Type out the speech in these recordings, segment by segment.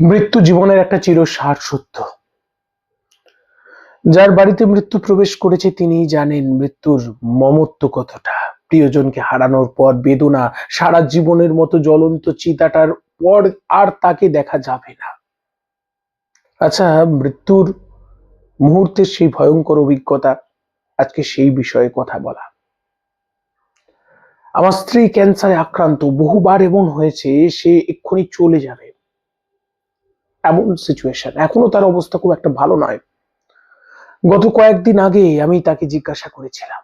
মৃত্যু জীবনের একটা চিরসার সত্য। যার বাড়িতে মৃত্যু প্রবেশ করেছে তিনি জানেন মৃত্যুর মমত্ব কতটা। প্রিয়জনকে হারানোর পর বেদনা, সারা জীবনের মতো জ্বলন্ত চিতাটার পর আর তাকে দেখা যাবে না। আচ্ছা মৃত্যুর মুহূর্তের সেই ভয়ঙ্কর অভিজ্ঞতা, আজকে সেই বিষয়ে কথা বলা। আমার স্ত্রী ক্যান্সারে আক্রান্ত, বহুবার এমন হয়েছে, সে এক্ষুনি চলে যাবে। এমন সিচুয়েশন এখনও তার অবস্থা খুব একটা ভালো নয়। গত কয়েকদিন আগে আমি তাকে জিজ্ঞাসা করেছিলাম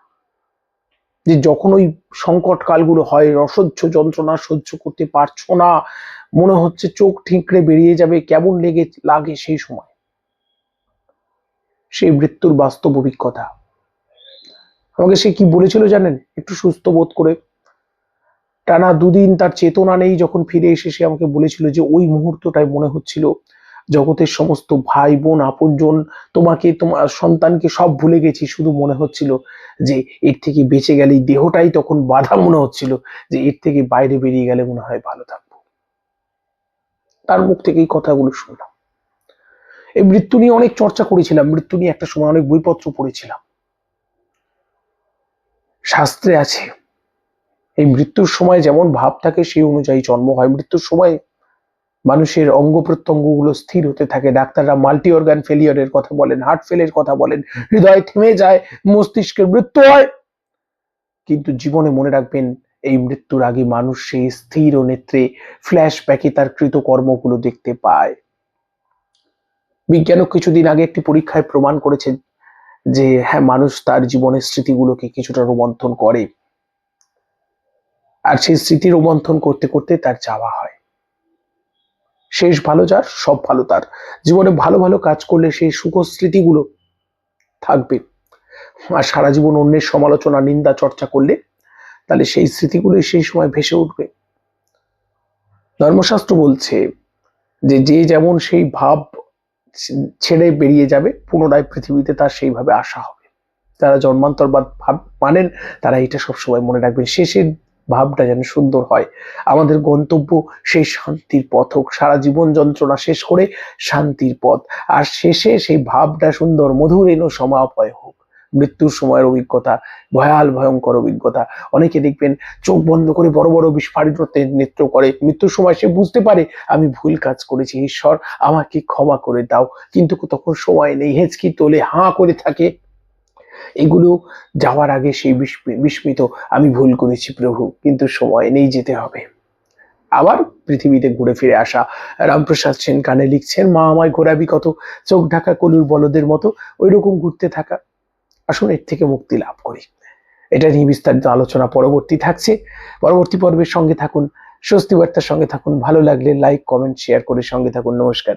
যে, যখন ওই সংকট কালগুলো হয়, অসহ্য যন্ত্রণা সহ্য করতে পারছ না? মনে হচ্ছে চোখ ঠিকরে বেরিয়ে যাবে, কেমন লেগে লাগে সেই সময়? সেই মৃত্যুর বাস্তব অভিজ্ঞতা। আমাকে সে কি বলেছিল জানেন? একটু সুস্থ বোধ করে টানা দুদিন তার চেতনা নেই যখন ফিরে এসে সে আমাকে বলেছিল যে ওই মুহূর্তটায় মনে হচ্ছিল জগতের সমস্ত ভাই বোন আপনজন, তোমাকে, তোমার সন্তানকে সব ভুলে গেছি। শুধু মনে হচ্ছিল যে এর থেকে বেঁচে গেলে দেহটাই তখন বাধা মনে হচ্ছিল যে এর থেকে বাইরে বেরিয়ে গেলে মনে হয় ভালো থাকব। তার মুখ থেকে এই কথাগুলো শুনলাম। এই মৃত্যু নিয়ে অনেক চর্চা করেছিলাম। মৃত্যু নিয়ে একটা সময় অনেক বইপত্র পড়েছিলাম। শাস্ত্রে আছে এই মৃত্যুর সময় যেমন ভাব থাকে, সেই অনুযায়ী জন্ম হয়। মৃত্যুর সময় মানুষের অঙ্গ প্রত্যঙ্গগুলো স্থির হতে থাকে। ডাক্তাররা মাল্টি অর্গান ফেলিয়ারের কথা বলেন হার্ট ফেলের কথা বলেন। হৃদয় থেমে যায়, মস্তিষ্কের মৃত্যু হয়। কিন্তু জীবনে মনে রাখবেন, এই মৃত্যুর আগে মানুষ সেই স্থির ও নেত্রে ফ্ল্যাশ ব্যাকে তার কৃতকর্মগুলো দেখতে পায়। বিজ্ঞানও কিছুদিন আগে একটি পরীক্ষায় প্রমাণ করেছেন যে হ্যাঁ মানুষ তার জীবনের স্মৃতিগুলোকে কিছুটা রোমন্থন করে। আর সেই স্মৃতি রোমন্থন করতে করতে তার যাওয়া হয়। শেষ ভালো যার, সব ভালো তার। জীবনে ভালো ভালো কাজ করলে সেই সুখ স্মৃতিগুলো থাকবে। আর সারা জীবন অন্যের সমালোচনা, নিন্দা, চর্চা করলে তাহলে সেই স্মৃতিগুলো সেই সময় ভেসে উঠবে। ধর্মশাস্ত্র বলছে যে যে যেমন সেই ভাব ছেড়ে বেরিয়ে যাবে, পুনরায় পৃথিবীতে তার সেইভাবে আসা হবে। যারা জন্মান্তরবাদ ভাব মানেন, তারা এটা সবসময় মনে রাখবেন। শেষের ভাবটা যেন সুন্দর হয়। আমাদের গন্তব্য সেই শান্তির পথ হোক। সারা জীবন যন্ত্রণা শেষ করে শান্তির পথ। আর শেষে সেই ভাবটা সুন্দর, মধুর এনো সমাপয় হোক। মৃত্যুর সময়ের অভিজ্ঞতা, ভয়াল, ভয়ঙ্কর অভিজ্ঞতা। অনেকে দেখবেন চোখ বন্ধ করে বড় বড় বিস্ফারিত নেত্র করে, মৃত্যুর সময় সে বুঝতে পারে, আমি ভুল কাজ করেছি, ঈশ্বর, আমাকে ক্ষমা করে দাও। কিন্তু তখন সময় নেই, হেঁচকি তোলে হাঁ করে থাকে। এগুলো যাওয়ার আগে সেই বিস্মিত, আমি ভুল করেছি প্রভু, কিন্তু সময় নেই যেতে হবে। আবার পৃথিবীতে ঘুরে ফিরে আসা রামপ্রসাদ সেন কানে লিখছেন, মা আমায় ঘোরাবি কত, চোখ ঢাকা কলুর বলদের মতো ওই রকম ঘুরতে থাকা। আসুন এর থেকে মুক্তি লাভ করি। এটা নিয়ে বিস্তারিত আলোচনা পরবর্তী থাকছে। পরবর্তী পর্বের সঙ্গে থাকুন, স্বস্তি বার্তার সঙ্গে থাকুন। ভালো লাগলে লাইক, কমেন্ট, শেয়ার করে সঙ্গে থাকুন। নমস্কার।